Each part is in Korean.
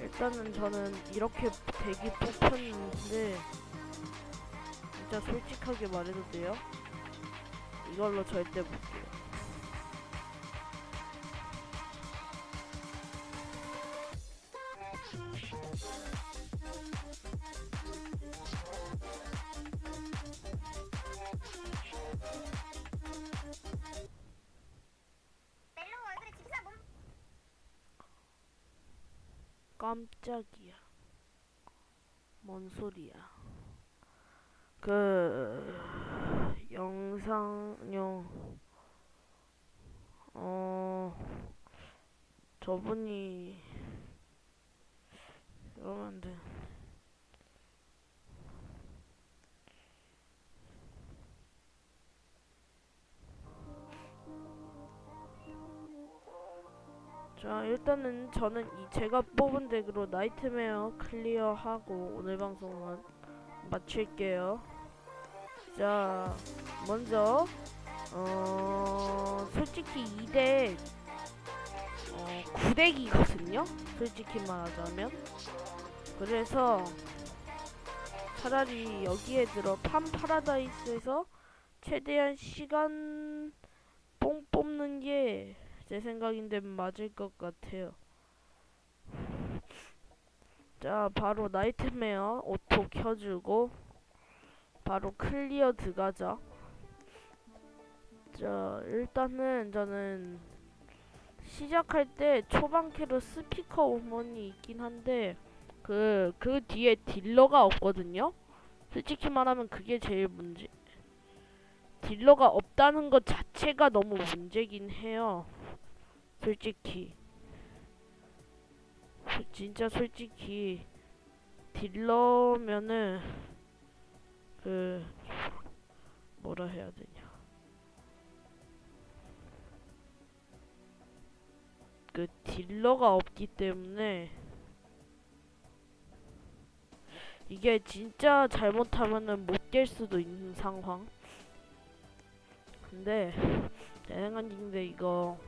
일단은 저는 이렇게 대기 뽑혔는데 진짜 솔직하게 말해도 돼요? 이걸로 절대 못 돼요. 깜짝이야. 뭔 소리야? 그 영상용 어 저분이 이러면 안 돼. 자 일단은 저는 이 제가 뽑은 덱으로 나이트메어 클리어하고 오늘 방송은 마칠게요. 자 먼저 어 솔직히 이덱 어 9덱이거든요? 솔직히 말하자면. 그래서 차라리 여기에 들어 팜 파라다이스에서 최대한 시간 뽕 뽑는 게 제 생각인데 맞을 것 같아요. 자, 바로 나이트메어 오토 켜주고 바로 클리어 들어가자. 자, 일단은 저는 시작할 때 초반캐로 스피커 오먼이 있긴 한데 그, 그 뒤에 딜러가 없거든요? 솔직히 말하면 그게 제일 문제. 딜러가 없다는 것 자체가 너무 문제긴 해요. 솔직히 소- 진짜 솔직히 딜러면은 그 뭐라 해야 되냐. 그 딜러가 없기 때문에 이게 진짜 잘못하면은 못 깰 수도 있는 상황. 근데 제 생각인데 이거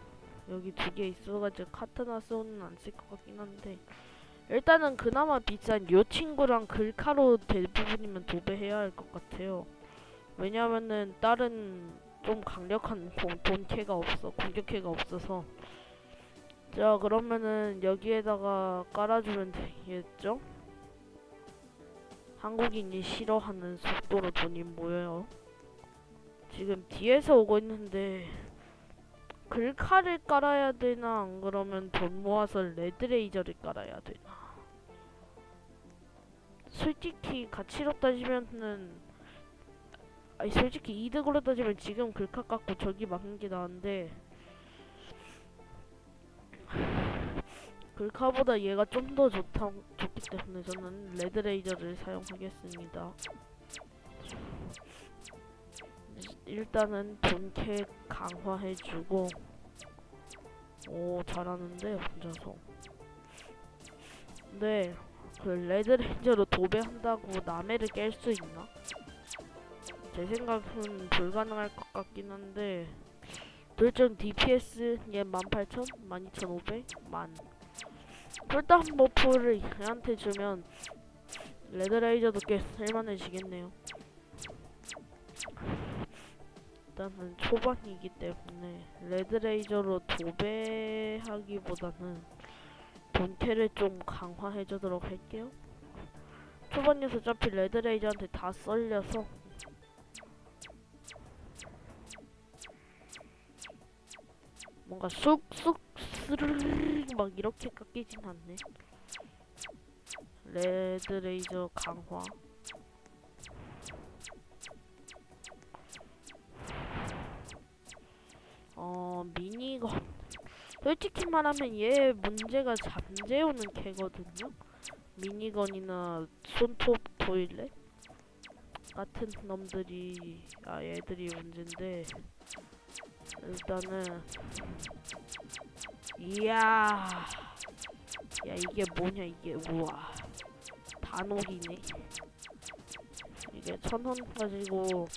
여기 두 개 있어가지고 카타나 소는 안 쓸 것 같긴 한데 일단은 그나마 비싼 요 친구랑 글카로 대부분이면 도배해야 할 것 같아요. 왜냐면은 다른 좀 강력한 본- 본캐가 없어 공격캐가 없어서 자 그러면은 여기에다가 깔아주면 되겠죠? 한국인이 싫어하는 속도로 돈이 모여요. 지금 뒤에서 오고 있는데 글카를 깔아야 되나? 안 그러면 돈 모아서 레드레이저를 깔아야 되나? 솔직히 가치로 따지면은 아니 솔직히 이득으로 따지면 지금 글카 깎고 저기 막는 게 나은데 글카보다 얘가 좀 더 좋다 좋기 때문에 저는 레드레이저를 사용하겠습니다 일단은 본캐 강화해주고 오 잘하는데 혼자서 근데 그 레드레인저로 도배한다고 남해를 깰 수 있나? 제 생각은 불가능할 것 같긴 한데 돌정 DPS 얘 18,000? 12,500? 만 쫄당 버프를 얘한테 주면 레드레이저도 꽤 쓸만해지겠네요 일단은 초반이기 때문에 레드레이저로 도배하기보다는 본캐를 좀 강화해주도록 할게요. 초반에서 어차피 레드레이저한테 다 썰려서 뭔가 쑥쑥 스르르 막 이렇게 깎이진 않네. 레드레이저 강화 어 미니건. 솔직히 말하면 얘 문제가 잠재우는 개거든요. 미니건이나 손톱 토일렛 같은 놈들이 아 얘들이 문제인데 일단은 이야 야 이게 뭐냐 이게. 우와 단옥이네. 이게 천원 가지고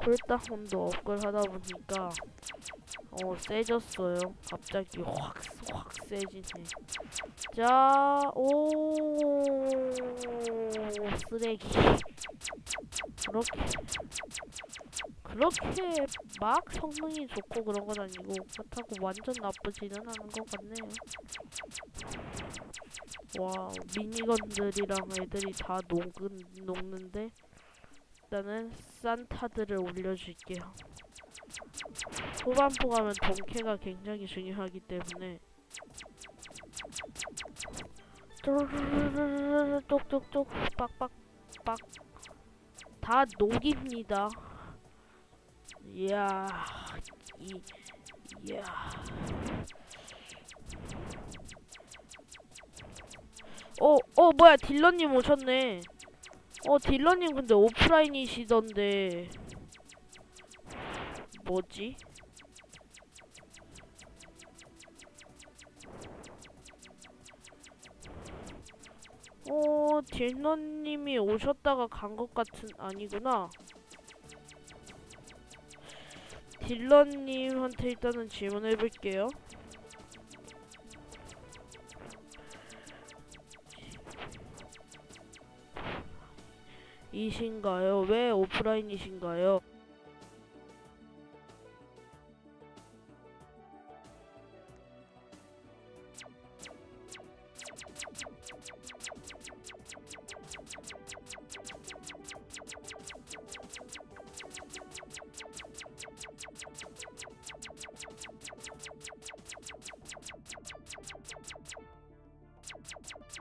쿨다운도 업글 하다 보니까 어 세졌어요. 갑자기 확 확 세지네. 자, 오 쓰레기. 그렇게 그렇게 막 성능이 좋고 그런 건 아니고 그렇다고 완전 나쁘지는 않은 것 같네요. 와 미니건들이랑 애들이 다 녹은, 녹는데 일단은 산타들을 올려줄게요. 후반부 가면 동캐가 굉장히 중요하기 때문에 똑똑똑 빡빡빡 다 녹입니다. 이야 이 이야 어, 어, 뭐야, 딜러님 오셨네. 어, 딜러님 근데 오프라인이시던데. 뭐지? 어, 딜러님이 오셨다가 간 것 같은, 아니구나. 딜러님한테 일단은 질문해볼게요. 이신가요? 왜 오프라인이신가요?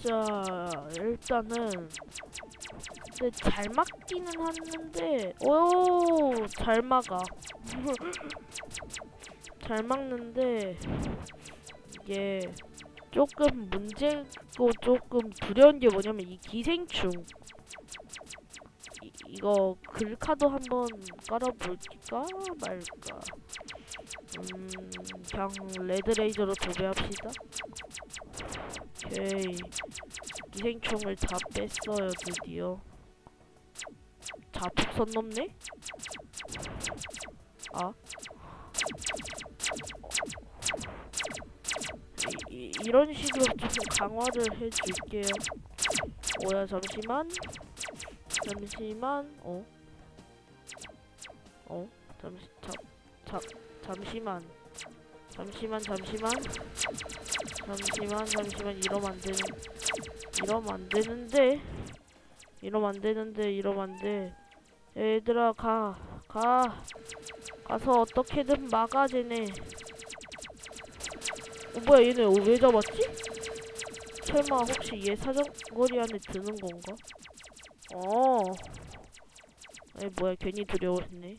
자, 일단은 근데 잘 막기는 하는데 오, 잘 막아. 잘 막는데 이게 조금 문제고 조금 두려운 게 뭐냐면 이 기생충 이, 이거 글카도 한번 깔아볼까 말까? 음 그냥 레드레이저로 도배합시다. 오케이. 기생충을 다 뺐어요 드디어. 자폭선 넘네? 아. 이, 이, 이런 식으로 좀 강화를 해줄게요. 오야 잠시만 잠시만 어? 어? 잠시 잠, 잠, 잠시만 잠시만 잠시만 잠시만 잠시만 이러면 안 되는 이러면 안 되는데 이러면 안 되는데 이러면 안돼 얘들아 가 가. 가서 어떻게든 막아 쟤네 어 뭐야 얘네 왜 잡았지? 설마 혹시 얘 사정거리 안에 드는 건가? 어. 아니 뭐야 괜히 두려웠네.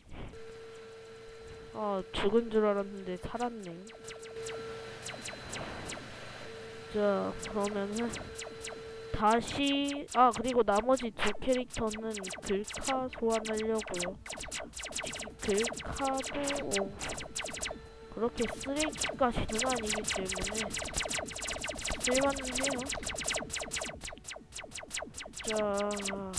아 죽은 줄 알았는데 살았네. 자 그러면은 다시 아 그리고 나머지 두 캐릭터는 글카 소환하려고요. 글카도 어, 그렇게 쓰레기까지는 아니기 때문에 쓸만은 해요. 자